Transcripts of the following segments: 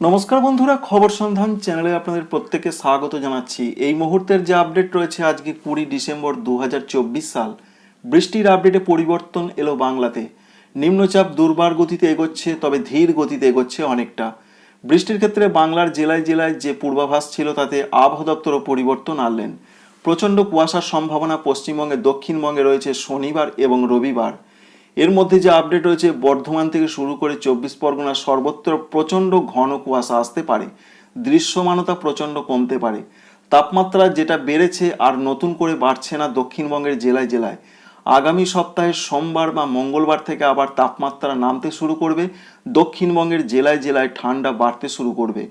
নমস্কার বন্ধুরা, খবর সন্ধান চ্যানেলে আপনাদের প্রত্যেকে স্বাগত জানাচ্ছি। এই মুহূর্তের যে আপডেট রয়েছে আজকে কুড়ি ডিসেম্বর দু হাজার চব্বিশ সাল, বৃষ্টির আপডেটে পরিবর্তন এলো বাংলাতে। নিম্নচাপ দুর্বার গতিতে এগোচ্ছে, তবে ধীর গতিতে এগোচ্ছে অনেকটা। বৃষ্টির ক্ষেত্রে বাংলার জেলায় জেলায় যে পূর্বাভাস ছিল, তাতে আবহাওয়া দপ্তরও পরিবর্তন আনলেন। প্রচণ্ড কুয়াশার সম্ভাবনা পশ্চিমবঙ্গে, দক্ষিণবঙ্গে রয়েছে শনিবার এবং রবিবার। এর মধ্যে যে আপডেট রয়েছে, বর্ধমান থেকে শুরু করে চব্বিশ পরগনা সর্বত্র প্রচণ্ড ঘন কুয়াশা আসতে পারে। দৃশ্যমানতা প্রচণ্ড কমতে পারে। তাপমাত্রা যেটা বেড়েছে আর নতুন করে বাড়ছে না দক্ষিণবঙ্গের জেলায় জেলায়। আগামী সপ্তাহে সোমবার বা মঙ্গলবার থেকে আবার তাপমাত্রা নামতে শুরু করবে। দক্ষিণবঙ্গের জেলায় জেলায় ঠান্ডা বাড়তে শুরু করবে।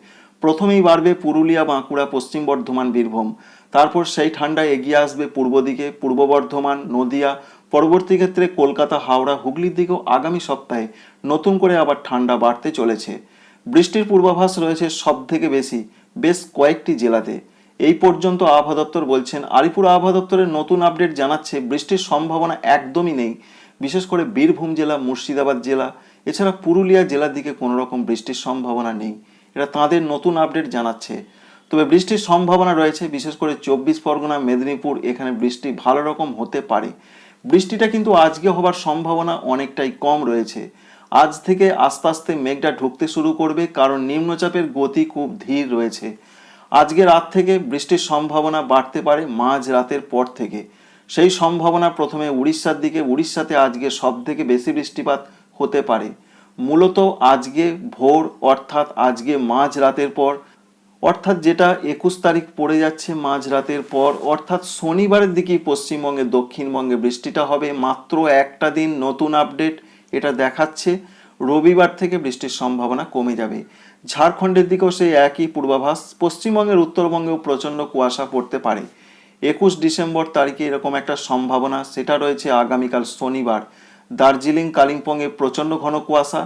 প্রথমেই বাড়বে পুরুলিয়া, বাঁকুড়া, পশ্চিম বর্ধমান, বীরভূম। তারপর সেই ঠান্ডা এগিয়ে আসবে পূর্ব দিকে, পূর্ব বর্ধমান, নদিয়া পরবর্তী ক্ষেত্রে কলকাতা, হাওড়া, হুগলির দিকেও আগামী সপ্তাহে নতুন করে আবার ঠান্ডা বাড়তে চলেছে। বৃষ্টির পূর্বাভাস রয়েছে সব থেকে বেশি বেশ কয়েকটি জেলাতে। এই পর্যন্ত আবহাওয়া দপ্তর বলছেন, আলিপুর আবহাওয়া দপ্তরের নতুন আপডেট জানাচ্ছে বৃষ্টির সম্ভাবনা একদমই নেই। বিশেষ করে বীরভূম জেলা, মুর্শিদাবাদ জেলা, এছাড়া পুরুলিয়া জেলার দিকে কোনো রকম বৃষ্টির সম্ভাবনা নেই। এটা তাঁদের নতুন আপডেট জানাচ্ছে। তবে বৃষ্টির সম্ভাবনা রয়েছে, বিশেষ করে চব্বিশ পরগনা, মেদিনীপুর, এখানে বৃষ্টি ভালো রকম হতে পারে। বৃষ্টিটা কিন্তু আজকে হবার সম্ভাবনা অনেকটাই কম রয়েছে। আজ থেকে আস্তে আস্তে মেঘটা ঢুকতে শুরু করবে কারণ নিম্নচাপের গতি খুব ধীর রয়েছে। আজকে রাত থেকে বৃষ্টির সম্ভাবনা বাড়তে পারে মাঝ রাতের পর থেকে। সেই সম্ভাবনা প্রথমে উড়িষ্যার দিকে, উড়িষ্যাতে আজকে সব থেকে বেশি বৃষ্টিপাত হতে পারে। মূলত আজকে ভোর অর্থাৎ আজকে মাঝ রাতের পর অর্থাৎ যেটা একুশ তারিখ পড়ে যাচ্ছে মাঝ রাতের পর, অর্থাৎ শনিবারের দিকেই পশ্চিমবঙ্গে, দক্ষিণবঙ্গে বৃষ্টিটা হবে। মাত্র একটা দিন নতুন আপডেট এটা দেখাচ্ছে। রবিবার থেকে বৃষ্টির সম্ভাবনা কমে যাবে। ঝাড়খণ্ডের দিকেও সেই একই পূর্বাভাস। পশ্চিমবঙ্গের উত্তরবঙ্গেও প্রচণ্ড কুয়াশা পড়তে পারে। একুশ ডিসেম্বর তারিখে এরকম একটা সম্ভাবনা, সেটা রয়েছে আগামীকাল শনিবার। দার্জিলিং, কালিম্পংয়ে প্রচণ্ড ঘন কুয়াশা।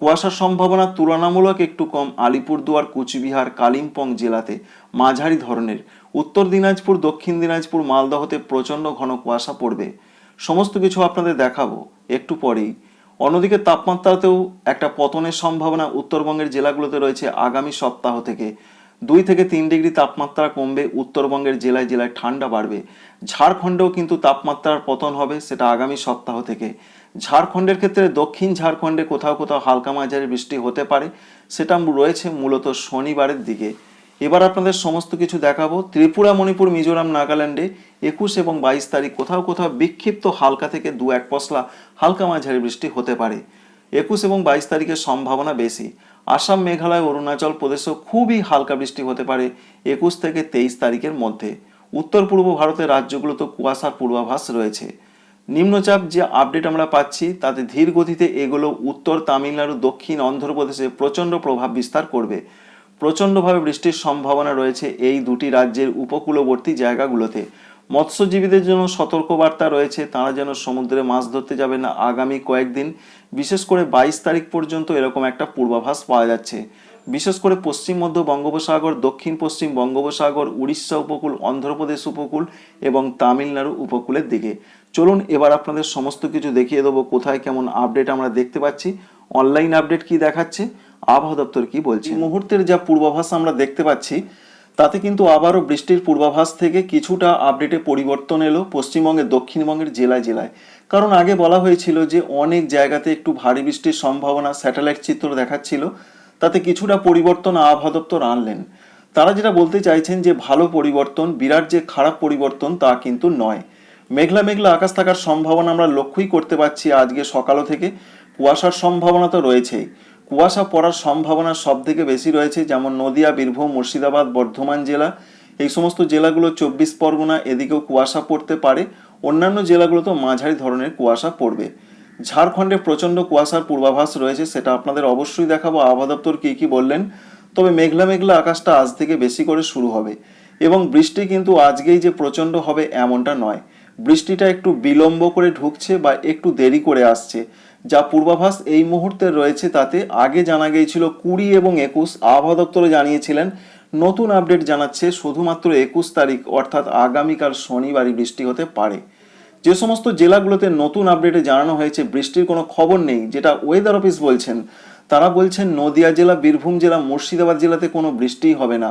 কুয়াশার সম্ভাবনা তুলনামূলক একটু কম আলিপুরদুয়ার, কুচবিহার, কালিম্পং জেলাতে মাঝারি ধরনের। উত্তর দিনাজপুর, দক্ষিণ দিনাজপুর, মালদহতে প্রচণ্ড ঘন কুয়াশা পড়বে। সমস্ত কিছু আপনাদের দেখাবো একটু পরেই। অন্যদিকে তাপমাত্রাতেও একটা পতনের সম্ভাবনা উত্তরবঙ্গের জেলাগুলোতে রয়েছে আগামী সপ্তাহ থেকে। দুই থেকে তিন ডিগ্রি তাপমাত্রা কমবে, উত্তরবঙ্গের জেলায় জেলায় ঠান্ডা বাড়বে। ঝাড়খণ্ডেও কিন্তু তাপমাত্রার পতন হবে, সেটা আগামী সপ্তাহ থেকে। ঝাড়খণ্ডের ক্ষেত্রে দক্ষিণ ঝাড়খণ্ডে কোথাও কোথাও হালকা মাঝারি বৃষ্টি হতে পারে, সেটা রয়েছে মূলত শনিবারের দিকে। এবার আপনাদের সমস্ত কিছু দেখাবো। ত্রিপুরা, মণিপুর, মিজোরাম, নাগাল্যান্ডে একুশ এবং বাইশ তারিখ কোথাও কোথাও বিক্ষিপ্ত হালকা থেকে দু এক পশলা হালকা মাঝারি বৃষ্টি হতে পারে। একুশ এবং বাইশ তারিখের সম্ভাবনা বেশি। আসাম, মেঘালয়, অরুণাচল প্রদেশেও খুবই হালকা বৃষ্টি হতে পারে একুশ থেকে তেইশ তারিখের মধ্যে। উত্তর পূর্ব ভারতের রাজ্যগুলোতে কুয়াশার পূর্বাভাস রয়েছে। নিম্নচাপ যে আপডেট আমরা পাচ্ছি, তাতে ধীর গতিতে এগুলো উত্তর তামিলনাড়ু, দক্ষিণ অন্ধ্রপ্রদেশে প্রচণ্ড প্রভাব বিস্তার করবে। প্রচণ্ডভাবে বৃষ্টির সম্ভাবনা রয়েছে এই দুটি রাজ্যের উপকূলবর্তী জায়গাগুলোতে। মৎস্যজীবীদের জন্য সতর্কবার্তা রয়েছে। তারা যেন সমুদ্রে মাছ ধরতে যাবে না। আগামী কয়েকদিন, বিশেষ করে বাইশ তারিখ পর্যন্ত এরকম একটা পূর্বাভাস পাওয়া যাচ্ছে। বিশেষ করে পশ্চিম, মধ্য বঙ্গোপসাগর, দক্ষিণ, পশ্চিম বঙ্গোপসাগর, উড়িষ্যা উপকূল, অন্ধ্রপ্রদেশ উপকূল এবং তামিলনাড়ু উপকূলের দিকে। চলুন এবার আপনাদের সমস্ত কিছু দেখিয়ে দেবো, কোথায় কেমন আপডেট আমরা দেখতে পাচ্ছি। অনলাইন আপডেট কি দেখাচ্ছে, আবহাওয়া দপ্তর কি বলছে? মুহূর্তের যা পূর্বাভাস আমরা দেখতে পাচ্ছি তাতে কিন্তু আবারও বৃষ্টির পূর্বাভাস থেকে কিছুটা আপডেটে পরিবর্তন এলো পশ্চিমবঙ্গের, দক্ষিণবঙ্গের জেলায় জেলায়। কারণ আগে বলা হয়েছিল যে অনেক জায়গাতে একটু ভারী বৃষ্টির সম্ভাবনা স্যাটেলাইট চিত্র দেখাচ্ছিল, তাতে কিছুটা পরিবর্তন আবহাওয়া দপ্তর আনলেন। তারা যেটা বলতে চাইছেন যে ভালো পরিবর্তন, বিরাট যে খারাপ পরিবর্তন তা কিন্তু নয়। মেঘলা মেঘলা আকাশ থাকার সম্ভাবনা আমরা লক্ষ্যই করতে পারছি আজকে সকালও থেকে। কুয়াশার সম্ভাবনা তো রয়েছেই। কুয়াশা পড়ার সম্ভাবনা সব থেকে বেশি রয়েছে, যেমন নদিয়া, বীরভূম, মুর্শিদাবাদ, বর্ধমান জেলা। এই সমস্ত জেলাগুলো চব্বিশ পরগনা, এদিকেও কুয়াশা পড়তে পারে। অন্যান্য জেলাগুলোতেও মাঝারি ধরনের কুয়াশা পড়বে। ঝাড়খণ্ডে প্রচণ্ড কুয়াশার পূর্বাভাস রয়েছে, সেটা আপনাদের অবশ্যই দেখাবো। আবহাওয়া দপ্তর কী কী বললেন? তবে মেঘলা মেঘলা আকাশটা আজ থেকে বেশি করে শুরু হবে। এবং বৃষ্টি কিন্তু আজকেই যে প্রচণ্ড হবে এমনটা নয়। বৃষ্টিটা একটু বিলম্ব করে ঢুকছে বা একটু দেরি করে আসছে। যা পূর্বাভাস এই মুহূর্তে রয়েছে তাতে আগে জানা গিয়েছিল কুড়ি এবং একুশ। আবহাওয়া দপ্তরে জানিয়েছিলেন, নতুন আপডেট জানাচ্ছে শুধুমাত্র একুশ তারিখ, অর্থাৎ আগামীকাল শনিবারই বৃষ্টি হতে পারে। যে সমস্ত জেলাগুলোতে নতুন আপডেটে জানানো হয়েছে, বৃষ্টির কোনো খবর নেই, যেটা ওয়েদার অফিস বলছেন, তারা বলছেন নদিয়া জেলা, বীরভূম জেলা, মুর্শিদাবাদ জেলাতে কোনো বৃষ্টিই হবে না।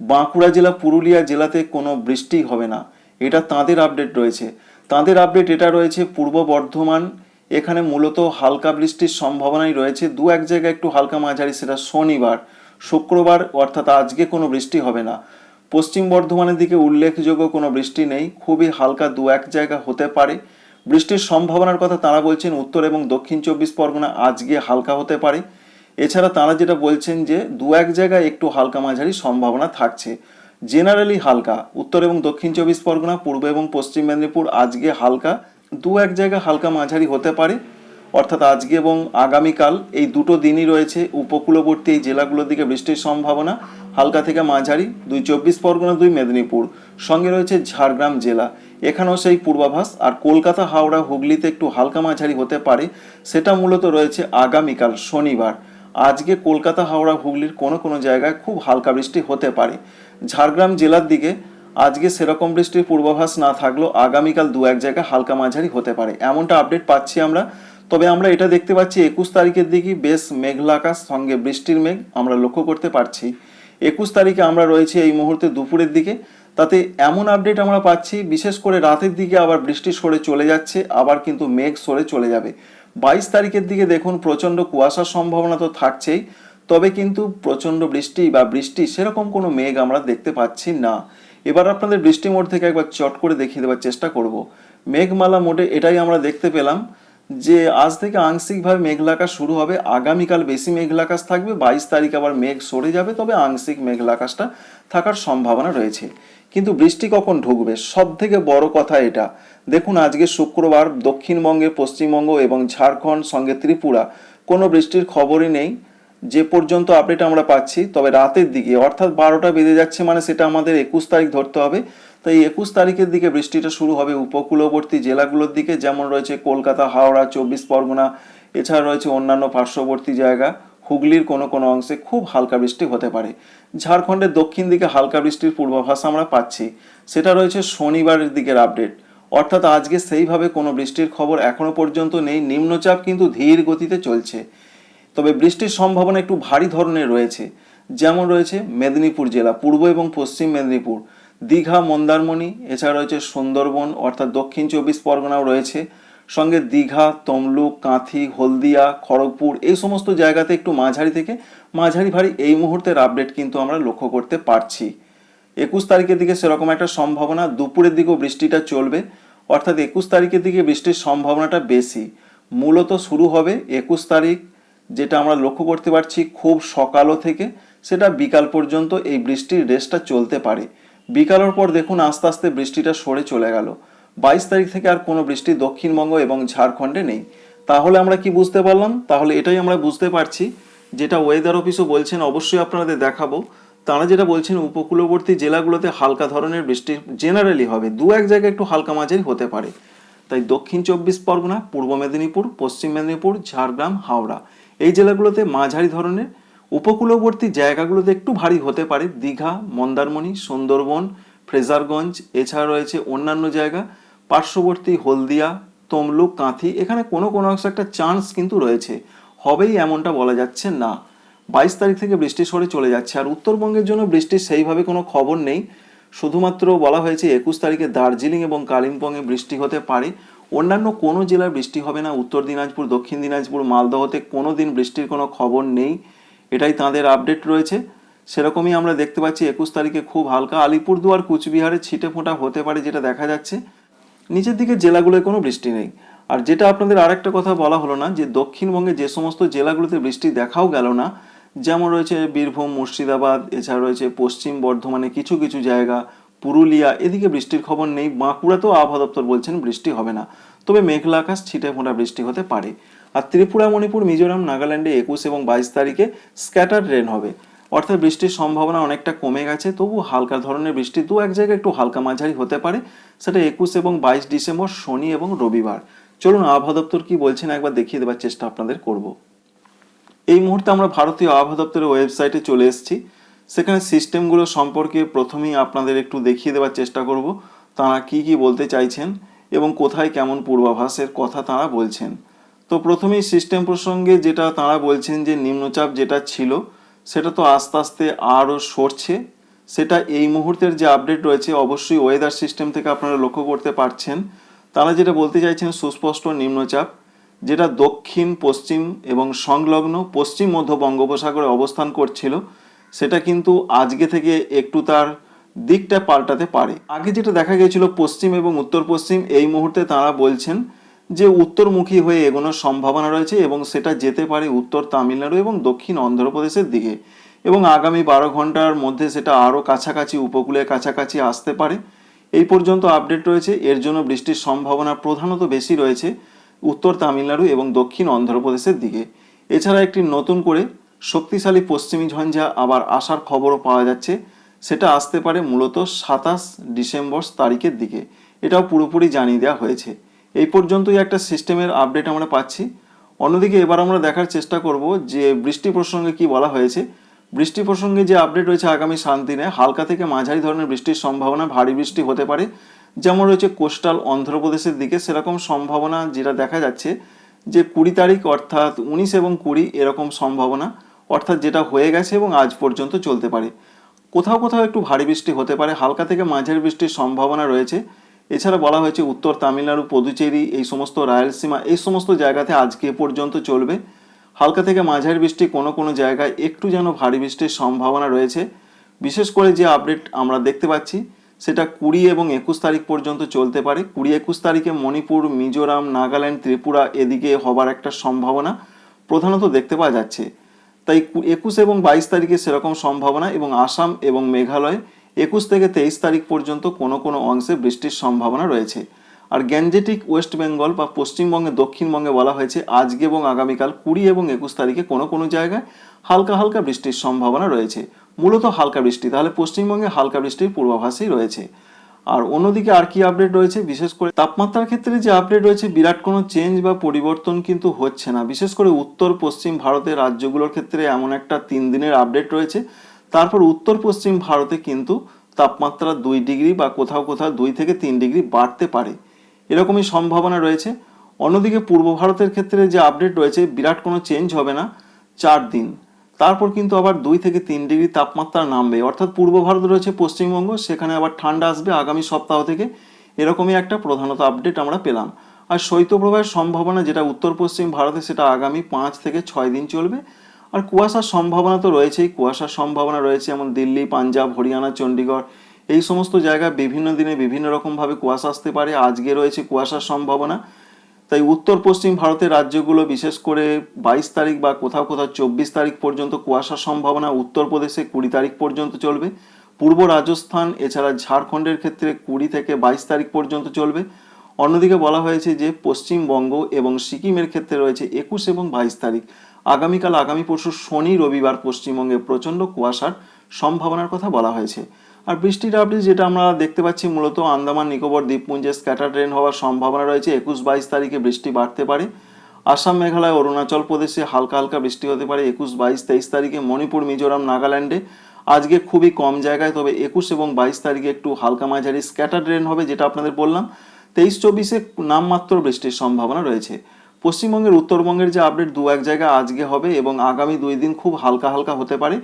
বাঁকুড়া জেলা, পুরুলিয়া জেলাতে কোনো বৃষ্টিই হবে না। এটা তাঁদের আপডেট রয়েছে। তাঁদের আপডেট এটা রয়েছে, পূর্ব বর্ধমান এখানে মূলত হালকা বৃষ্টির সম্ভাবনাই রয়েছে। দু এক জায়গায় একটু হালকা মাঝারি, সেটা শনিবার। শুক্রবার, অর্থাৎ আজকে কোনো বৃষ্টি হবে না। পশ্চিম বর্ধমানের দিকে উল্লেখযোগ্য কোনো বৃষ্টি নেই। খুবই হালকা দু এক জায়গা হতে পারে। বৃষ্টির সম্ভাবনার কথা তারা বলছেন, উত্তর এবং দক্ষিণ চব্বিশ পরগনা আজকে হালকা হতে পারে। এছাড়া তারা যেটা বলছেন যে, দু এক জায়গায় একটু হালকা মাঝারি সম্ভাবনা থাকছে। জেনারেলি হালকা। উত্তর এবং দক্ষিণ চব্বিশ পরগনা, পূর্ব এবং পশ্চিম মেদিনীপুর আজকে হালকা। দু এক জায়গা হালকা মাঝারি হতে পারে। অর্থাৎ আজকে এবং আগামীকাল এই দুটো দিনই রয়েছে উপকূলবর্তী এই জেলাগুলোর দিকে বৃষ্টির সম্ভাবনা। হালকা থেকে মাঝারি, দুই চব্বিশ পরগনা, দুই মেদিনীপুর। সঙ্গে রয়েছে ঝাড়গ্রাম জেলা। এখানেও সেই পূর্বাভাস। আর কলকাতা, হাওড়া, হুগলিতে একটু হালকা মাঝারি হতে পারে। সেটা মূলত রয়েছে আগামীকাল, শনিবার। আজকে কলকাতা, হাওড়া, হুগলির কোনো কোনো জায়গায় খুব হালকা বৃষ্টি হতে পারে। ঝাড়গ্রাম জেলার দিকে আজকে সেরকম বৃষ্টির পূর্বাভাস না থাকলেও আগামীকাল দু এক জায়গায় হালকা মাঝারি হতে পারে। এমনটা আপডেট পাচ্ছি আমরা। তবে আমরা এটা দেখতে পাচ্ছি, একুশ তারিখের দিকে বেশ মেঘলা আকাশ, সঙ্গে বৃষ্টির মেঘ আমরা লক্ষ্য করতে পারছি। একুশ তারিখে আমরা রয়েছি এই মুহূর্তে দুপুরের দিকে। তাতে এমন আপডেট আমরা পাচ্ছি, বিশেষ করে রাতের দিকে আবার বৃষ্টি সরে চলে যাচ্ছে, আবার কিন্তু মেঘ সরে চলে যাবে। বাইশ তারিখের দিকে দেখুন, প্রচণ্ড কুয়াশার সম্ভাবনা তো থাকছেই, তবে কিন্তু প্রচণ্ড বৃষ্টি বা বৃষ্টি সেরকম কোনো মেঘ আমরা দেখতে পাচ্ছি না। এবার আপনাদের বৃষ্টি মোড থেকে একবার চট করে দেখিয়ে দেওয়ার চেষ্টা করব। মেঘমালা মোডে এটাই আমরা দেখতে পেলাম যে আজ থেকে আংশিকভাবে মেঘলাকাশ শুরু হবে। আগামীকাল বেশি মেঘলাকাশ থাকবে, বাইশ তারিখ আবার মেঘ সরে যাবে, তবে আংশিক মেঘলাকাশটা থাকার সম্ভাবনা রয়েছে। কিন্তু বৃষ্টি কখন ঢুকবে? সব থেকে বড় কথা এটা। দেখুন, আজকে শুক্রবার দক্ষিণবঙ্গে, পশ্চিমবঙ্গ এবং ঝাড়খণ্ড সঙ্গে ত্রিপুরা, কোনো বৃষ্টির খবরই নেই। যে পর্যন্ত আপডেট আমরা পাচ্ছি, তবে রাতের দিকে, অর্থাৎ বারোটা বেজে যাচ্ছে মানে সেটা আমাদের একুশ তারিখ ধরতে হবে। তাই একুশ তারিখের দিকে বৃষ্টিটা শুরু হবে উপকূলবর্তী জেলাগুলোর দিকে, যেমন রয়েছে কলকাতা, হাওড়া, চব্বিশ পরগনা, এছাড়া রয়েছে অন্যান্য পার্শ্ববর্তী জায়গা। হুগলির কোনো কোনো অংশে খুব হালকা বৃষ্টি হতে পারে। ঝাড়খণ্ডের দক্ষিণ দিকে হালকা বৃষ্টির পূর্বাভাস আমরা পাচ্ছি। সেটা রয়েছে শনিবারের দিকের আপডেট অর্থাৎ আজকে সেইভাবে কোনো বৃষ্টির খবর এখনও পর্যন্ত নেই। নিম্নচাপ কিন্তু ধীর গতিতে চলছে। তবে বৃষ্টির সম্ভাবনা একটু ভারী ধরনের রয়েছে। যেমন রয়েছে মেদিনীপুর জেলা, পূর্ব এবং পশ্চিম মেদিনীপুর। দীঘা, মন্দারমণি, এছাড়া রয়েছে সুন্দরবন, অর্থাৎ দক্ষিণ চব্বিশ পরগনাও রয়েছে। সঙ্গে দীঘা, তমলুক, কাঁথি, হলদিয়া, খড়গপুর, এই সমস্ত জায়গাতে একটু মাঝারি থেকে মাঝারি ভারী এই মুহূর্তের আপডেট কিন্তু আমরা লক্ষ্য করতে পারছি। একুশ তারিখের দিকে সেরকম একটা সম্ভাবনা, দুপুরের দিকেও বৃষ্টিটা চলবে। অর্থাৎ একুশ তারিখের দিকে বৃষ্টির সম্ভাবনাটা বেশি। মূলত শুরু হবে একুশ তারিখ যেটা আমরা লক্ষ্য করতে পারছি খুব সকালও থেকে, সেটা বিকাল পর্যন্ত এই বৃষ্টির রেসটা চলতে পারে। বিকালের পর দেখুন আস্তে আস্তে বৃষ্টিটা সরে চলে গেল। বাইশ তারিখ থেকে আর কোনো বৃষ্টি দক্ষিণবঙ্গ এবং ঝাড়খণ্ডে নেই। তাহলে আমরা কি বুঝতে পারলাম? তাহলে এটাই আমরা বুঝতে পারছি। যেটা ওয়েদার অফিসও বলছেন, অবশ্যই আপনাদের দেখাবো। তারা যেটা বলছেন, উপকূলবর্তী জেলাগুলোতে হালকা ধরনের বৃষ্টি জেনারেলি হবে। দু এক জায়গায় একটু হালকা মাঝারি হতে পারে। তাই দক্ষিণ চব্বিশ পরগনা, পূর্ব মেদিনীপুর, পশ্চিম মেদিনীপুর, ঝাড়গ্রাম, হাওড়া এই জেলাগুলোতে মাঝারি ধরনের উপকূলবর্তী জায়গাগুলোতে একটু ভারী হতে পারে। দীঘা, মন্দারমণি, সুন্দরবন, ফ্রেজারগঞ্জ, এছাড়া রয়েছে অন্যান্য জায়গা, পার্শ্ববর্তী হলদিয়া, তমলুক, কাঁথি, এখানে কোনো কোনো অংশে একটা চান্স কিন্তু রয়েছে। হবেই এমনটা বলা যাচ্ছে না। বাইশ তারিখ থেকে বৃষ্টি সরে চলে যাচ্ছে, আর উত্তরবঙ্গের জন্য বৃষ্টির সেইভাবে কোনো খবর নেই। শুধুমাত্র বলা হয়েছে একুশ তারিখে দার্জিলিং এবং কালিম্পংয়ে বৃষ্টি হতে পারে। অন্যান্য কোনো জেলায় বৃষ্টি হবে না? উত্তর দিনাজপুর, দক্ষিণ দিনাজপুর, মালদহতে কোনো দিন বৃষ্টির কোনো খবর নেই। এটাই তাদের আপডেট রয়েছে। সেরকমই আমরা দেখতে পাচ্ছি একুশ তারিখে খুব হালকা আলিপুরদুয়ার, কুচবিহারে ছিটে ফোঁটা হতে পারে যেটা দেখা যাচ্ছে। নিচের দিকে জেলাগুলোয় কোনো বৃষ্টি নেই। আর যেটা আপনাদের আরেকটা কথা বলা হলো না, যে দক্ষিণবঙ্গে যে সমস্ত জেলাগুলোতে বৃষ্টি দেখাও গেল না যেমন রয়েছে বীরভূম, মুর্শিদাবাদ, এছাড়া রয়েছে পশ্চিম বর্ধমানে কিছু কিছু জায়গা, পুরুলিয়া, এদিকে বৃষ্টির খবর নেই, বাঁকুড়াতেও আবহাওয়া দপ্তর বলছেন বৃষ্টি হবে না। তবে মেঘলা আকাশ, ছিটে ফোঁটা বৃষ্টি হতে পারে। আর ত্রিপুরা, মণিপুর, মিজোরাম, নাগাল্যান্ডে একুশ এবং বাইশ তারিখে স্ক্যাটার রেন হবে। অর্থাৎ বৃষ্টির সম্ভাবনা অনেকটা কমে গেছে, তবু হালকা ধরনের বৃষ্টি দু এক জায়গায় একটু হালকা মাঝারি হতে পারে। সেটা একুশ এবং বাইশ ডিসেম্বর, শনি এবং রবিবার। চলুন আবহাওয়া দপ্তর কি বলছেন একবার দেখিয়ে দেওয়ার চেষ্টা আপনাদের করব। এই মুহূর্তে আমরা ভারতীয় আবহাওয়া দপ্তরের ওয়েবসাইটে চলে এসেছি। সেখানে সিস্টেমগুলো সম্পর্কে প্রথমেই আপনাদের একটু দেখিয়ে দেওয়ার চেষ্টা করব। তারা কি কি বলতে চাইছেন এবং কোথায় কেমন পূর্বাভাসের কথা তারা বলছেন। তো প্রথমেই সিস্টেম প্রসঙ্গে যেটা তারা বলছেন যে নিম্নচাপ যেটা ছিল, সেটা তো আস্তে আস্তে আরও সরছে। সেটা এই মুহূর্তের যে আপডেট রয়েছে, অবশ্যই ওয়েদার সিস্টেম থেকে আপনারা লক্ষ্য করতে পারছেন। তারা যেটা বলতে চাইছেন, সুস্পষ্ট নিম্নচাপ। যেটা দক্ষিণ, পশ্চিম এবং সংলগ্ন পশ্চিম মধ্য বঙ্গোপসাগরে অবস্থান করছিল, সেটা কিন্তু আজকে থেকে একটু তার দিকটা পাল্টাতে পারে। আগে যেটা দেখা গিয়েছিল পশ্চিম এবং উত্তর পশ্চিম, এই মুহূর্তে তারা বলছেন যে উত্তরমুখী হয়ে এগোনোর সম্ভাবনা রয়েছে এবং সেটা যেতে পারে উত্তর তামিলনাড়ু এবং দক্ষিণ অন্ধ্রপ্রদেশের দিকে। এবং আগামী বারো ঘণ্টার মধ্যে সেটা আরও কাছাকাছি, উপকূলের কাছাকাছি আসতে পারে। এই পর্যন্ত আপডেট রয়েছে। এর জন্য বৃষ্টির সম্ভাবনা প্রধানত বেশি রয়েছে। উত্তর তামিলনাড়ু এবং দক্ষিণ অন্ধ্রপ্রদেশের দিকে। এছাড়া একটি নতুন করে শক্তিশালী পশ্চিমী ঝঞ্ঝা আবার আসার খবরও পাওয়া যাচ্ছে। সেটা আসতে পারে মূলত সাতাশ ডিসেম্বর তারিখের দিকে। এটাও পুরোপুরি জানিয়ে দেওয়া হয়েছে। এই পর্যন্তই একটা সিস্টেমের আপডেট আমরা পাচ্ছি। অন্যদিকে এবার আমরা দেখার চেষ্টা করব যে বৃষ্টি প্রসঙ্গে কি বলা হয়েছে। বৃষ্টি প্রসঙ্গে যে আপডেট রয়েছে আগামী সাত দিনে, হালকা থেকে মাঝারি ধরনের বৃষ্টির সম্ভাবনা, ভারী বৃষ্টি হতে পারে। যেমন রয়েছে কোস্টাল অন্ধ্রপ্রদেশের দিকে, সেরকম সম্ভাবনা যেটা দেখা যাচ্ছে যে কুড়ি তারিখ অর্থাৎ উনিশ এবং কুড়ি এরকম সম্ভাবনা অর্থাৎ যেটা হয়ে গেছে এবং আজ পর্যন্ত চলতে পারে। কোথাও কোথাও একটু ভারী বৃষ্টি হতে পারে, হালকা থেকে মাঝারি বৃষ্টির সম্ভাবনা রয়েছে। এছাড়া বলা হয়েছে উত্তর তামিলনাড়ু, পদুচেরি, এই সমস্ত রায়লসীমা, এই সমস্ত জায়গাতে আজকে পর্যন্ত চলবে। হালকা থেকে মাঝারি বৃষ্টি কোনো কোনো জায়গায় একটু যেন ভারী বৃষ্টির সম্ভাবনা রয়েছে। বিশেষ করে যে আপডেট আমরা দেখতে পাচ্ছি সেটা কুড়ি এবং একুশ তারিখ পর্যন্ত চলতে পারে। কুড়ি একুশ তারিখে মণিপুর, মিজোরাম, নাগাল্যান্ড, ত্রিপুরা এদিকে হবার একটা সম্ভাবনা প্রধানত দেখতে পাওয়া যাচ্ছে। তাই একুশ এবং বাইশ তারিখে সেরকম সম্ভাবনা এবং আসাম এবং মেঘালয় একুশ থেকে তেইশ তারিখ পর্যন্ত কোনো কোনো অংশে বৃষ্টির সম্ভাবনা রয়েছে। আর গ্যাঞ্জেটিক ওয়েস্ট বেঙ্গল বা পশ্চিমবঙ্গে দক্ষিণবঙ্গে বলা হয়েছে, আজকে এবং আগামীকাল কুড়ি এবং একুশ তারিখে কোনো কোনো জায়গায় হালকা হালকা বৃষ্টির সম্ভাবনা রয়েছে। মূলত হালকা বৃষ্টি, তাহলে পশ্চিমবঙ্গে হালকা বৃষ্টির পূর্বাভাসই রয়েছে। আর অন্যদিকে আর কি আপডেট রয়েছে? বিশেষ করে তাপমাত্রার ক্ষেত্রে যে আপডেট রয়েছে, বিরাট কোনো চেঞ্জ বা পরিবর্তন কিন্তু হচ্ছে না। বিশেষ করে উত্তর পশ্চিম ভারতের রাজ্যগুলোর ক্ষেত্রে এমন একটা তিন দিনের আপডেট রয়েছে। তারপর উত্তর পশ্চিম ভারতে কিন্তু তাপমাত্রা দুই ডিগ্রি বা কোথাও কোথাও দুই থেকে তিন ডিগ্রি বাড়তে পারে। এরকমই সম্ভাবনা রয়েছে। অন্যদিকে পূর্ব ভারতের ক্ষেত্রে যে আপডেট রয়েছে, বিরাট কোনো চেঞ্জ হবে না, চার দিন। তারপর কিন্তু আবার দুই থেকে তিন ডিগ্রি তাপমাত্রা নামবে। অর্থাৎ পূর্ব ভারত রয়েছে পশ্চিমবঙ্গ, সেখানে আবার ঠান্ডা আসবে আগামী সপ্তাহ থেকে। এরকমই একটা প্রধানত আপডেট আমরা পেলাম। আর শৈত্যপ্রবাহের সম্ভাবনা যেটা উত্তর পশ্চিম ভারতে, সেটা আগামী পাঁচ থেকে ছয় দিন চলবে। আর কুয়াশার সম্ভাবনা তো রয়েছেই। কুয়াশার সম্ভাবনা রয়েছে যেমন দিল্লি, পাঞ্জাব, হরিয়ানা চণ্ডীগড় এই সমস্ত জায়গা বিভিন্ন দিনে বিভিন্ন রকমভাবে কুয়াশা আসতে পারে। আজকে রয়েছে কুয়াশার সম্ভাবনা। তাই উত্তর পশ্চিম ভারতের রাজ্যগুলো, বিশেষ করে বাইশ তারিখ বা কোথাও কোথাও চব্বিশ তারিখ পর্যন্ত কুয়াশার সম্ভাবনা উত্তরপ্রদেশে কুড়ি তারিখ পর্যন্ত চলবে। পূর্ব রাজস্থান, এছাড়া ঝাড়খণ্ডের ক্ষেত্রে কুড়ি থেকে বাইশ তারিখ পর্যন্ত চলবে। অন্যদিকে বলা হয়েছে যে, পশ্চিমবঙ্গ এবং সিকিমের ক্ষেত্রে রয়েছে একুশ এবং বাইশ তারিখ। আগামীকাল, আগামী পরশু শনি, রবিবার পশ্চিমবঙ্গে প্রচণ্ড কুয়াশার সম্ভাবনার কথা বলা হয়েছে। আর বৃষ্টির আপডেট যেটা আমরা দেখতে পাচ্ছি মূলত আন্দামান, নিকোবর, দ্বীপপুঞ্জে স্ক্যাটার ট্রেন হওয়ার সম্ভাবনা রয়েছে। একুশ বাইশ তারিখে বৃষ্টি বাড়তে পারে। আসাম, মেঘালয়, অরুণাচল প্রদেশে হালকা হালকা বৃষ্টি হতে পারে। একুশ বাইশ তেইশ তারিখে মণিপুর, মিজোরাম, নাগাল্যান্ডে আজকে খুবই কম জায়গায়, তবে একুশ এবং বাইশ তারিখে একটু হালকা মাঝারি স্ক্যাটার ট্রেন হবে যেটা আপনাদের বললাম। তেইশ চব্বিশে নামমাত্র বৃষ্টির সম্ভাবনা রয়েছে। পশ্চিমবঙ্গের উত্তরবঙ্গের যে আপডেট দু এক জায়গায় আজকে হবে এবং আগামী দুই দিন খুব হালকা হালকা হতে পারে।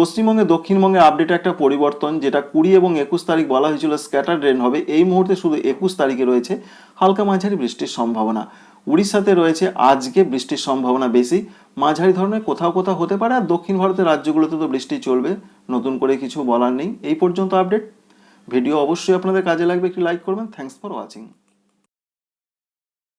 পশ্চিমবঙ্গে, দক্ষিণবঙ্গে আপডেট একটা পরিবর্তন, যেটা কুড়ি এবং একুশ তারিখ বলা হয়েছিল স্ক্যাটার ড্রেন হবে। এই মুহূর্তে শুধু একুশ তারিখে রয়েছে হালকা মাঝারি বৃষ্টির সম্ভাবনা। উড়িষ্যাতে রয়েছে আজকে বৃষ্টির সম্ভাবনা বেশি। মাঝারি ধরনের কোথাও কোথাও হতে পারে, আর দক্ষিণ ভারতের রাজ্যগুলোতে তো বৃষ্টি চলবে। নতুন করে কিছু বলার নেই। এই পর্যন্ত আপডেট ভিডিও অবশ্যই আপনাদের কাজে লাগবে। একটি লাইক করবেন। Thanks for watching